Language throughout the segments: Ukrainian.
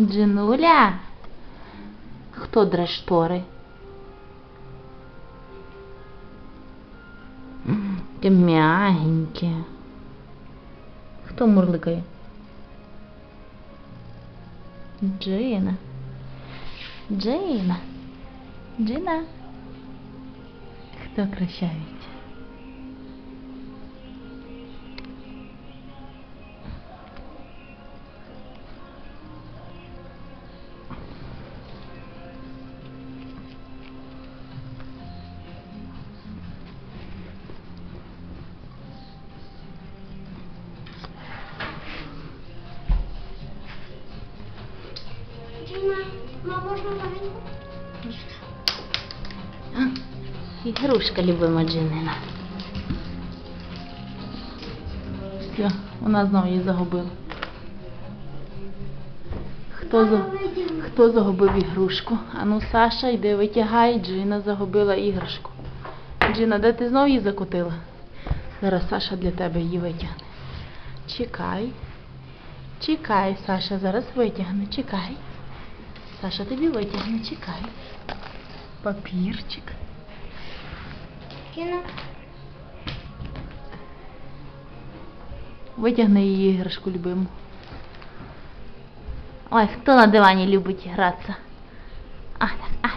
Джинуля? Хто дре штори? М, Яке м'ягеньке. Хто мурликає? Джина. Джина. Джина. Хто кращавить? Діна, мама, можна маленьку? Ігрушка любима Джинина. Все, вона знову її загубила. Хто, за... Хто загубив ігрушку? Ану, Саша, йди витягай, Джина загубила іграшку. Джина, де ти знову її закотила? Зараз Саша для тебе її витягне. Чекай. Чекай, Саша, зараз витягне, чекай. Саша тобі витягне, чекай. Папірчик. Діна, Витягни її іграшку любиму. Ой, хто на дивані любить гратися? А, так, а,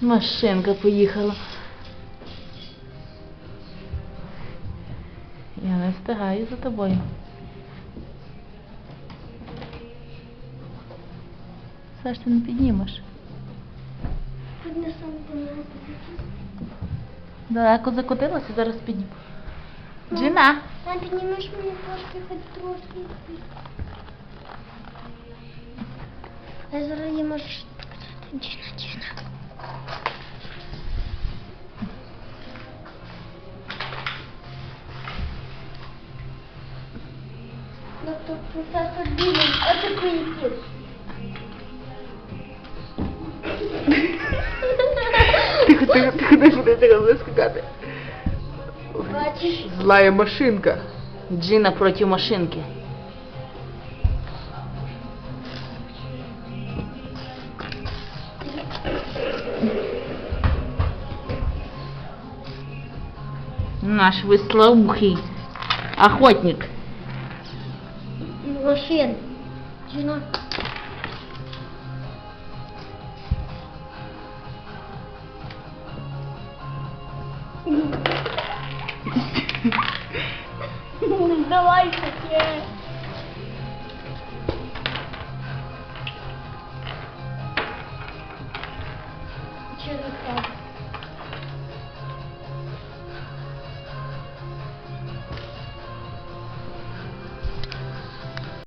Машинка поїхала. Я не встигаю за тобою. Саш, ти не піднімеш. Далеко закотилася, зараз підніму. Джина. Мам, піднімеш мені трошки, хоч трошки. Я зараз її можеш показати. Діна, Діна. Доктор професор Білий, отакий кіт. Тихо, тихо, тихо, не буде тихо, буде скакати. Бачиш? Злая машинка. Джина проти машинки. Наш вислоухий охотник. Машин. Діна. Давай таке.